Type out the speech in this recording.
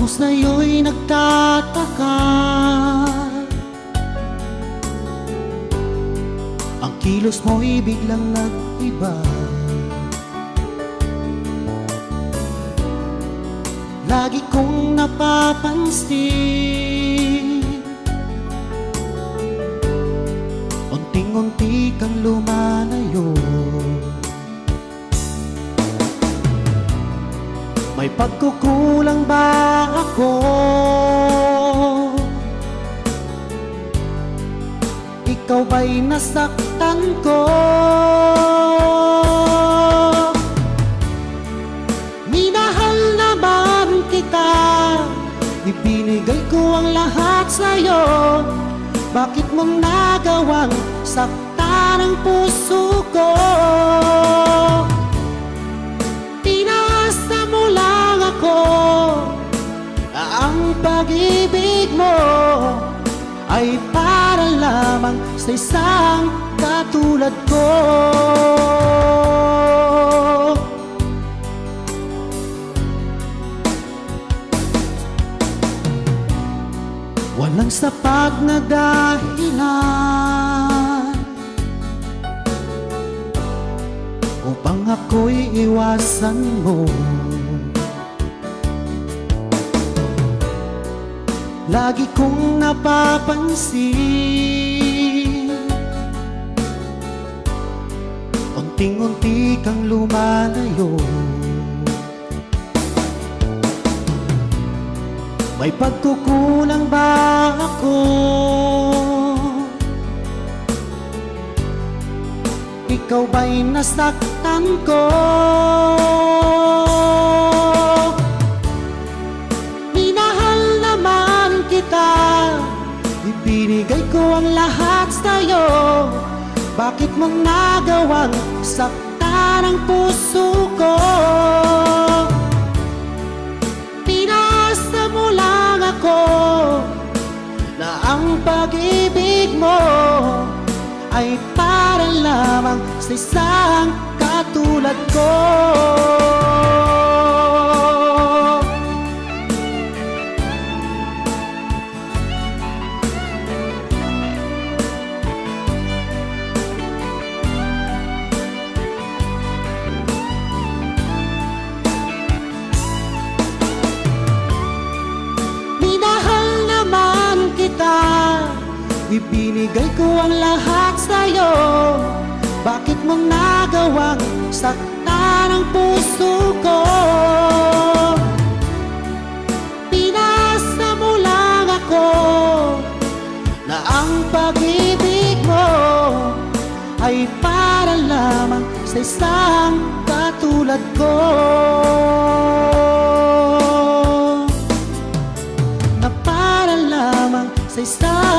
Ako sa'yo'y nagtataka Ang kilos mo'y biglang nag-iba. Lagi kong napapansin. Unting-unti kang lumalayo. May pagkukulang ba ba'y nasaktan ko? Minahal naman kita Ibinigay ko ang lahat sa'yo Bakit mo nagawang saktan ang puso ko? Pinasa mo lang ako Ang pag-ibig mo Ay para lamang sa isang katulad ko. Walang sapat na dahilan Upang ako'y iwasan mo Lagi kong napapansin Unting-unti kang lumalayo May pagkukulang ba ako? Ikaw ba'y nasaktan ko? Ibinigay ko ang lahat sa'yo Bakit mo nagawang saktan ang puso ko? Pinasa mo lang ako Na ang pag-ibig mo Ay para lamang sa isang katulad ko Ibinigay ko ang lahat sa'yo. Bakit mo nagawang saktan ang puso ko? Pinasa mo lang ako Na ang pag-ibig mo Ay para lamang sa isang katulad ko. Na para lamang sa isang